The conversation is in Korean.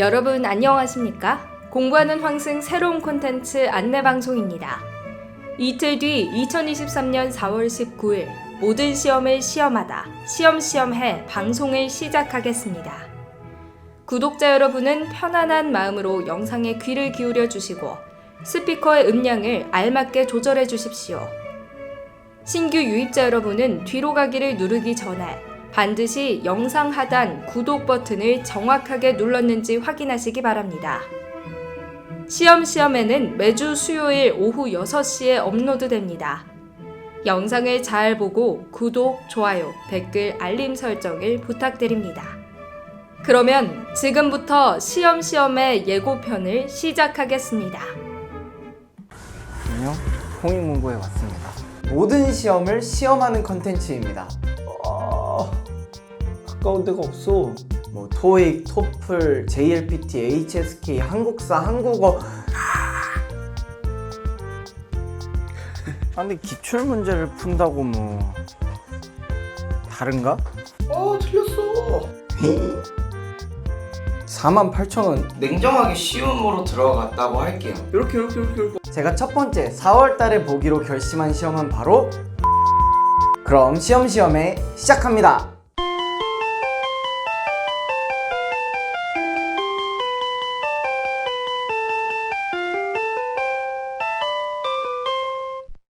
여러분 안녕하십니까? 공부하는 황승 새로운 콘텐츠 안내 방송입니다. 이틀 뒤 2023년 4월 19일 모든 시험을 시험하다 시험시험해 방송을 시작하겠습니다. 구독자 여러분은 편안한 마음으로 영상에 귀를 기울여 주시고 스피커의 음량을 알맞게 조절해 주십시오. 신규 유입자 여러분은 뒤로 가기를 누르기 전에 반드시 영상 하단 구독 버튼을 정확하게 눌렀는지 확인하시기 바랍니다. 시험 시험에는 매주 수요일 오후 6시에 업로드됩니다. 영상을 잘 보고 구독, 좋아요, 댓글, 알림 설정을 부탁드립니다. 그러면 지금부터 시험 시험의 예고편을 시작하겠습니다. 안녕, 홍익문고에 왔습니다. 모든 시험을 시험하는 컨텐츠입니다. 아, 가까운 데가 없어. 뭐 토익, 토플, JLPT, HSK, 한국사, 한국어 아, 근데 기출 문제를 푼다고 뭐 다른가? 어 틀렸어 48,000원 냉정하게 쉬움으로 들어갔다고 할게요. 이렇게 이렇게 이렇게 이렇게. 제가 첫 번째 4월 달에 보기로 결심한 시험은 바로 그럼 시험시험에 시작합니다